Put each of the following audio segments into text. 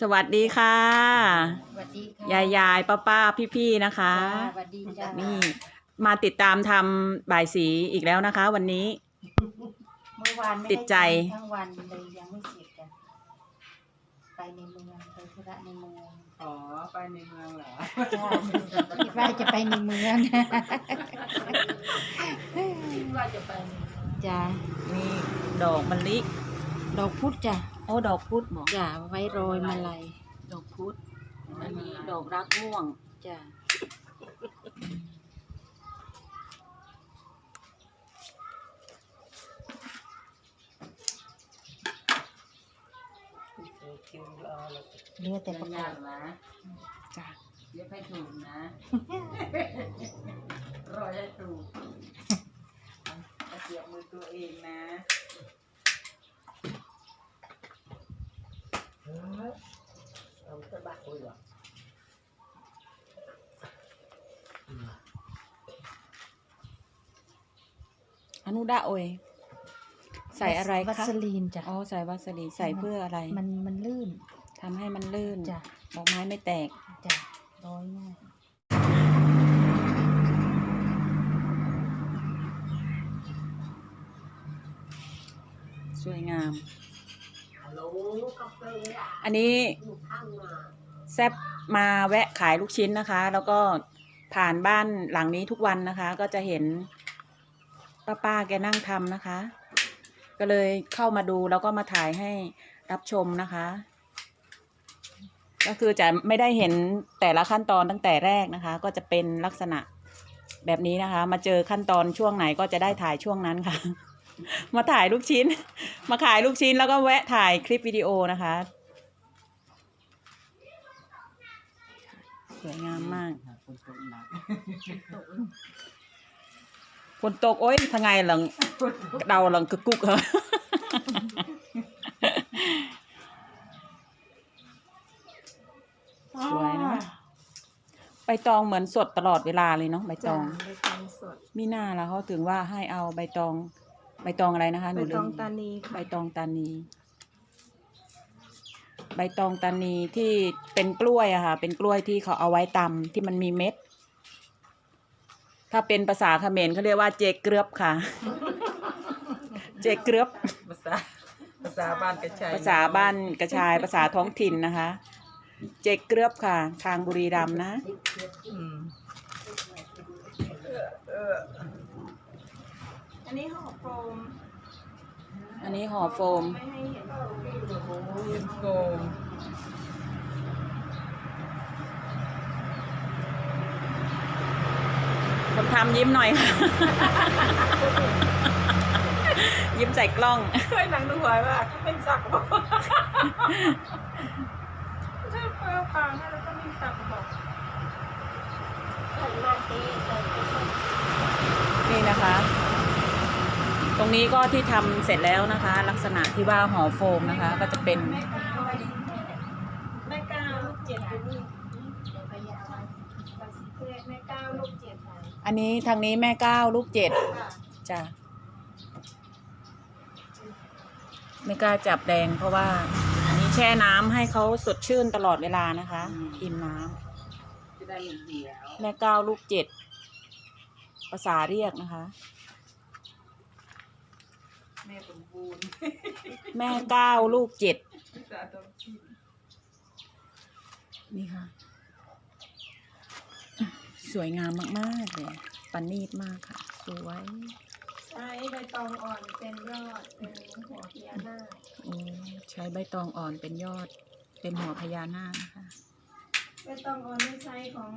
สวัสดีค่ะ สวัสดีค่ะยายยายป้าป้าพี่พี่ๆนะคะ จ้าสวัสดีจ้านี่ มาติดตามทำบ่ายสีอีกแล้วนะคะ วันนี้ เมื่อวานไม่ติดใจไทั้งวันเลยยังไม่เสร็จจ้ะไปในเมืองไปธุระในเมืองอ๋อ ไปในเมืองเหรอ จ้าคิดว่าจะไปในเมืองคิดว่าจะไปในจ้านี่ดอกมะลิดอกพุธจ้ะ โอ้ดอกพุธบอกจ้าไว้โรยมาลัยดอกพุธอันนี้ดอกรักม่วงจ้าคิวรอเลยเหลือแต่ประกอบนะจ้ะเดี๋ยวให้ถูกนะรอให้ถูกเอาเสียบมือตัวเองนะ เอาสะบักเลยเหรออนุดาโอยใส่อะไรวัคะสลีนจ้ะอ๋อใส่วัสลีนใส่เพื่ออะไรมันมันลื่นทำให้มันลื่นจ้ะดอกไม้ไม่แตก จ้ะร้อยง่ายสวยงาม อันนี้อยู่ข้างมาแซบมาแวะขายลูกชิ้นนะคะ แล้วก็ผ่านบ้านหลังนี้ทุกวันนะคะ ก็จะเห็นป้าป้าๆแกนั่งทำนะคะ ก็เลยเข้ามาดูแล้วก็มาถ่ายให้รับชมนะคะ ก็คือจะไม่ได้เห็นแต่ละขั้นตอนตั้งแต่แรกนะคะ ก็จะเป็นลักษณะแบบนี้นะคะ มาเจอขั้นตอนช่วงไหนก็จะได้ถ่ายช่วงนั้นค่ะ มาถ่ายลูกชิ้น มาขายลูกชิ้นแล้วก็แวะถ่ายคลิปวิดีโอนะคะ สวยงามมากคนตกหนักฝนตกโอ้ยทางไงหลังเดาหลังกึกกุกเหรอสวยเนอะใบตองเหมือนสดตลอดเวลาเลยเนาะใบตองใบตองสด มีหน้าแล้วเขาถึงว่าให้เอาใบตอง ใบตองอะไรนะคะหใบนูลืตองมตานีใบค่ะตองตานี ใบตองตานีที่เป็นกล้วยอะค่ะ เป็นกล้วยที่เขาเอาไว้ตำที่มันมีเม็ด ถ้าเป็นภาษาเขมรเขาเรียกว่าเจเกลือบค่ะ เจเกลือบ ภาษาภาษาบ้านกระชายภาษาบ้านกระชายภาษาท้องถิ่นนะคะ เจเกลือบค่ะ ทางบุรีรัมย์นะ อืมอั นนี้ห่อโฟมอันนี้ห่อโฟม ไม่ให้เห็นโอ้ยโฟมคนทำยิ้มหน่อยค่ะ ยิ้มใส่กล้องเคยหนังดูหวยว่าเขาเป็นสักบอกใช่เปล่าฟังแล้วก็มีสักบอกนี่นะคะ ตรงนี้ก็ที่ทำเสร็จแล้วนะคะ ลักษณะที่ว่าห่อโฟมนะคะ ก็จะเป็นแม่ก้าวแม่ก้าวลูกเจ็ดอยู่นี่แม่ก้าวลูกเจ็ดอันนี้ทางนี้แม่เก้าลูกเจ็ดค่ะจ้ะไม่กล้าจับแดงเพราะว่าอันนี้แช่น้ำให้เขาสดชื่นตลอดเวลานะคะอิ่มน้ำจะได้ไม่เดียวแม่เก้าลูกเจ็ดภาษาเรียกนะคะ แม่สมบูรณ์แม่เก้าลูกเจ็ดภาษาท้องถิ่นนี่ค่ะ สวยงามมากๆเลยปันนีดมากค่ะ สวยใช้ใบตองอ่อนเป็นยอดเป็นหัวพญานาคโอ้ใช้ใบตองอ่อนเป็นยอด เป็นหัวพญานาคนะคะใบตองอ่อนไม่ใช้ของ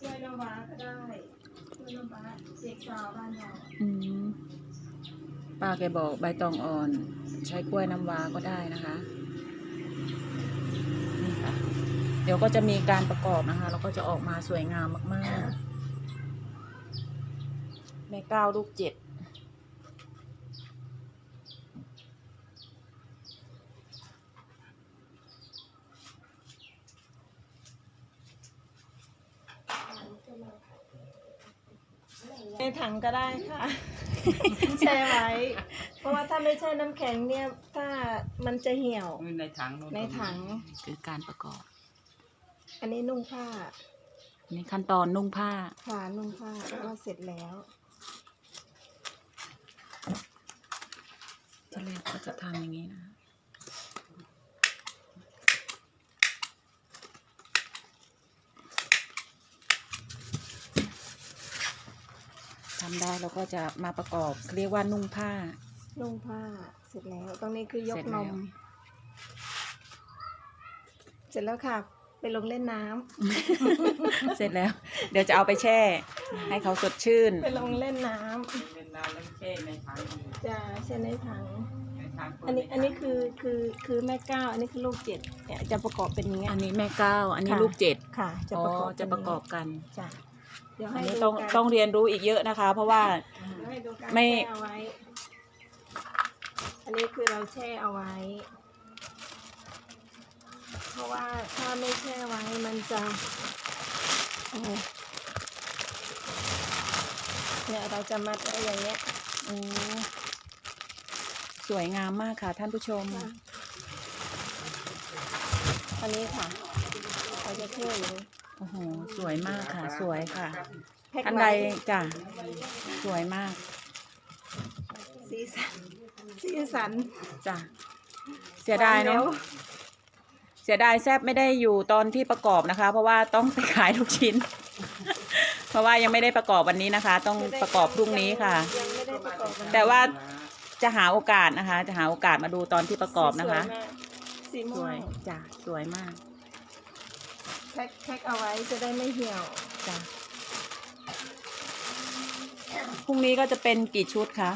กล้วยน้ำว้าก็ได้กล้วยน้ำว้าเด็กสาวบ้านเราอืม ป้าแกบอกใบตองอ่อน ใช้กล้วยน้ำว้าก็ได้นะคะนี่ค่ะเดี๋ยวก็จะมีการประกอบนะคะ แล้วก็จะออกมาสวยงามมากๆแม่เก้าลูกเจ็ดในถังก็ได้ค่ะ แช่ไว้ เพราะว่าถ้าไม่ใช่น้ำแข็งเนี่ย ถ้ามันจะเหี่ยวมีในถังนู่นในถัง คือการประกอบ อันนี้นุ่งผ้าอันนี้ขั้นตอนนุ่งผ้า ค่ะนุ่งผ้าแล้วก็เสร็จแล้วที่แรกก็จะทำอย่างนี้นะ ทำได้แล้วก็จะมาประกอบเรียกว่านุ่งผ้า นุ่งผ้าเสร็จแล้ว ตรงนี้คือยเสร็กจนแล้วม เสร็จแล้วค่ะ ไปลงเล่นน้ำเสร็จแล้ว เดี๋ยวจะเอาไปแช่ ให้เขาสดชื่น ไปลงเล่นน้ำเป็นน้ำแล้วแช่ในถังอยู่จะใช่ในถัง ในถังอันนี้อันนี้คือคือคือแม่เก้า อันนี้คือลูกเจ็ดเนี่ยจะประกอบเป็นอย่างเงี้ย อันนี้แม่เก้า อันนี้ค่ะ ลูกเจ็ดค่ะ จะอ๋อประกอบจะประกอบกัน จ้ะเดี๋ยวอัให้นนี้ดูต้องกันต้องเรียนรู้อีกเยอะนะคะ เพราะว่า เดี๋ยวให้ดูการไม่ แช่เอาไว้ อันนี้คือเราแช่เอาไว้ เพราะว่าถ้าไม่แช่ไว้มันจะโอ้เนี่ยเราจะมัดไว้อย่างเงี้ย โอ้สวยงามมากค่ะท่านผู้ชมค่ะอันนี้ค่ะเราจะแช่อย่างนี้ โอ้โห สวยมากค่ะ สวยค่ะแพ็คท่านใดไว้จ้ะ สวยมาก สีสัน สีสัน จ้ะ เสียดายควมเนาะร็วเสียดายแซบไม่ได้อยู่ตอนที่ประกอบนะคะ เพราะว่าต้องไปขายทุกชิ้น เพราะว่ายังไม่ได้ประกอบวันนี้นะคะ ต้องประกอบพรุ่งนี้ค่ะยังไม่ได้ประกอบวันนี้แต่ว่าจะหาโอกาสนะคะ จะหาโอกาสมาดูตอนที่ประกอบนะคะสีสม่ววยงจ้ะ สวยมาก แพ็คแพ็คเอาไว้จะได้ไม่เหี่ยวจ้ะพรุ่งนี้ก็จะเป็นกี่ชุดคะ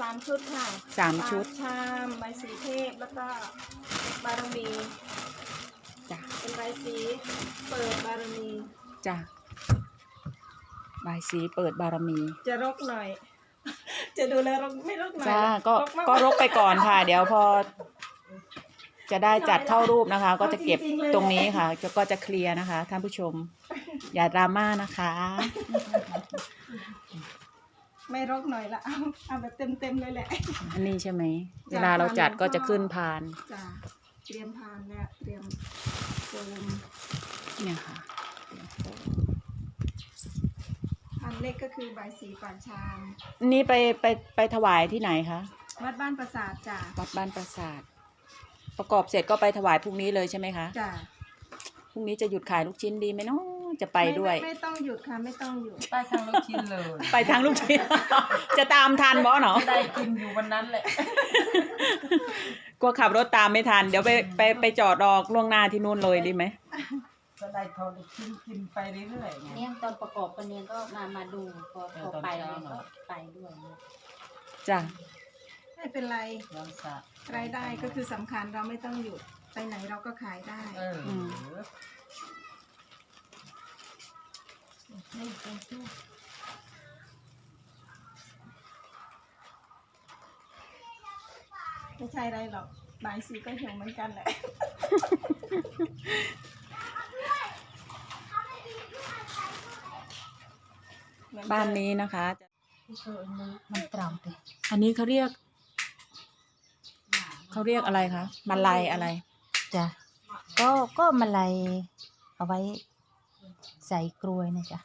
สามชุดค่ะสามชุดปกชามใบสีเทพแล้วก็บารมีจ้ะเป็นใบสีเปิดบารมี จ้ะบายสีเปิดบารมี จะรกหน่อย จะดูแลรกไม่รกหน่อยจ้า ก็รมากก็รกไปก่อนค่ะ เดี๋ยวพอ จะได้จัดเข้ารูปนะคะ ก็จะเก็บตรงนี้ค่ะก็จะเคลียร์นะคะ ท่านผู้ชม อย่าดราม่านะคะ ไม่รกหน่อยละเอาเอาแบบเต็มเต็มๆเลยแหละอันนี้ใช่ไหมจ้ะเวลาเราจัดพานหลวงพ่อก็จะขึ้นพานจ้าเตรียมพานแล้วเตรียมโฟมเนี่ยค่ะ พานเล็กก็คือใบสีปากชามนี่ไปไปไปถวายที่ไหนคะวัดบ้านประสาทจ้าวัดบ้านปราสาท ประกอบเสร็จก็ไปถวายพรุ่งนี้เลยใช่ไหมคะจ้าพรุ่งนี้จะหยุดขายลูกชิ้นดีไหมเนาะจะไปด้วยม่ไม่ต้องหยุดค่ะไม่ต้องหยุด ไปทางลูกชิ้นเลย ไปทางลูกชิ้น จะตามทันบอเนาะได้กินอยู่วันนั้นแหละ กลัวขับรถตามไม่ทัน เดี๋ยวไปไปไปจอดรอล่วงหน้าที่นู่นเลยดีไหมก็ได้ทอดลูกชิ้นกินไปเรื่อยๆไงเนี่ยตอนประกอบกันเนี่ยก็มามาดูพอเอพออตอนไปเช้าเนี่ยหน่ก็อยไปด้วยเนี่ยจ้ะ ไม่เป็นไรย้อนสะรายได้ก็คือสำคัญเราไม่ต้องหยุดไปไหนเราก็ขายได้เอออไม่ใช่อะไรหรอกบายสีก็เหี่ยวเหมือนกันแหละ บ้านนี้นะคะจะมันตรอมดิอันนี้เขาเรียก เขาเรียกอะไรคะมาลายอะไร จ้ะก็ก็มาลัยเอาไว้ใส่กลวยนะจ๊ะ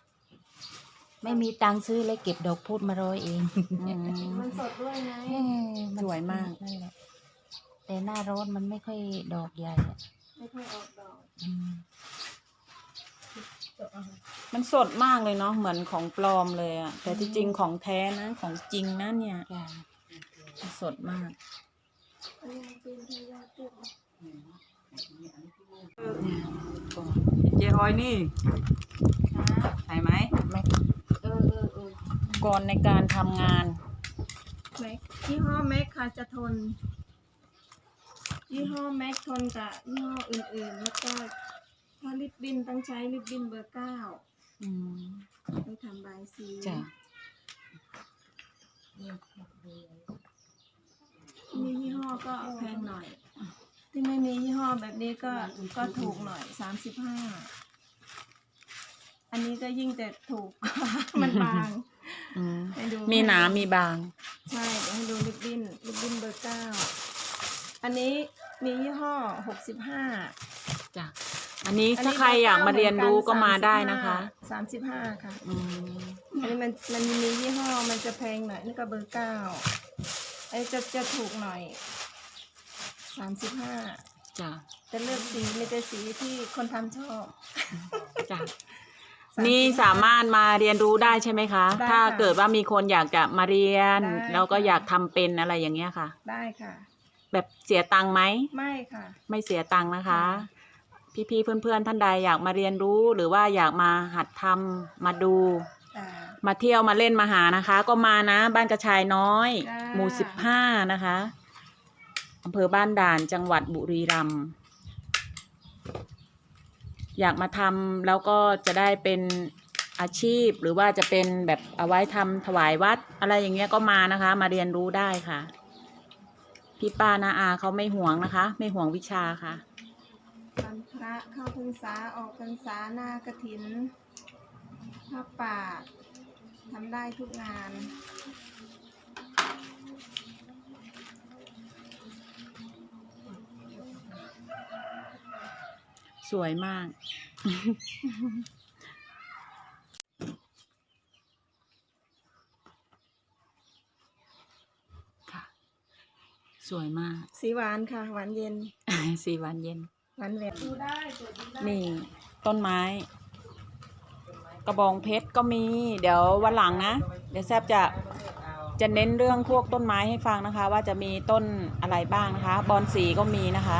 ไม่มีตังค์ซื้อเลยเก็บดอกพูดมาร้อยเองอืมมันสดด้วยไงเอ้ยนสวยมาก นั่นแหละแต่หน้าร้อนมันไม่ค่อยดอกใหญ่อะไม่ค่อยออกดอกอืมมันสดมากเลยเนาะเหมือนของปลอมเลยอะแต่ที่จริงของแท้นะของจริงนะเนี่ย จ้ะมันสดมากอันนี้มัน เป็นที่ยอดเยี่ยมเนี่ยก่อนเจออยนี่นะใช่ไหมไม่เออเออเออก่อนในการทำงาน แม็กยี่ห้อแม็กค่ะจะทน ยี่ห้อแม็กทนกับยี่ห้ออื่นๆ แล้วก็ถ้าลิปบินต้องใช้ลิปบินเบอร์เก้าอืมไปทำบายสีจ้ะ มียี่ห้อก็แพงหน่อย ที่ไม่มียี่ห้อแบบนี้ก็ก็ถูกหน่อยสามสิบห้าอันนี้ก็ยิ่งแต่ถูกมันบางอืมให้ดูมีหนามีบาง ใช่เดี๋ยวให้ดูลิปบิ้นรุ่นเบอร์เก้าอันนี้มียี่ห้อหกสิบห้า จ้ะ อันนี้ถ้าใครอยากมาเรียนรู้ก็มาได้นะคะสามสิบห้าค่ะ อืม อันนี้มันมันมียี่ห้อมันจะแพงหน่อยนี่ก็เบอร์เก้า ไอ้จะจะถูกหน่อยสามสิบห้าจ้ะจะเลือกสีมีแต่สีที่คนทำชอบ จ้ะ35นี่สามารถมาเรียนรู้ได้ใช่ไหมคะ ได้ถ้าค่ะเกิดว่ามีคนอยากจะมาเรียน ได้แล้วก็ค่ะ อยากทำเป็นอะไรอย่างเงี้ยค่ะ ได้ค่ะ แบบเสียตังค์ไหม ไม่ค่ะ ไม่เสียตังค์นะคะค่พี่ๆเพื่อนๆท่านใดอยากมาเรียนรู้หรือว่าอยากมาหัดทำมาดูจ้า มาเที่ยวมาเล่นมาหานะคะ ก็มานะ บ้านกระชายน้อย จ้า หมู่สิบห้านะคะอำเภอบ้านด่านจังหวัดบุรีรัมย์อยากมาทำแล้วก็จะได้เป็นอาชีพหรือว่าจะเป็นแบบเอาไว้ทำถวายวัด อะไรอย่างเงี้ยก็มานะคะ มาเรียนรู้ได้ค่ะ พี่ป้านาอาเขาไม่ห่วงนะคะ ไม่ห่วงวิชาค่ะ วันพระเข้าพรรษาออกพรรษาหน้ากระถินผ้าป่า ทำได้ทุกงาน สวยมาก ค่ะ สวยมาก สีหวานค่ะ หวานเย็น สีวันเย็น หวานแหววดูได้เปิดดูได้นี่ ต้นไม้ก ระบองเพชรก็มี เดี๋ยววันหลังนะ เดี๋ยวแซบจะจะเน้นเรื่องพวกต้นไม้ให้ฟังนะคะ ว่าจะมีต้นอะไรบ้างนะคะ บอนสีก็มีนะคะ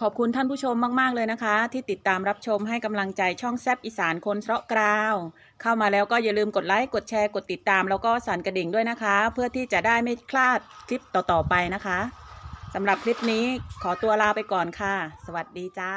ขอบคุณท่านผู้ชมมาก ๆ เลยนะคะ ที่ติดตามรับชมให้กำลังใจช่องแซบอีสานคนเพราะกราว เข้ามาแล้วก็อย่าลืมกดไลค์ กดแชร์ กดติดตาม แล้วก็สั่นกระดิ่งด้วยนะคะ เพื่อที่จะได้ไม่พลาดคลิปต่อ ๆ ไปนะคะ สำหรับคลิปนี้ขอตัวลาไปก่อนค่ะ สวัสดีจ้า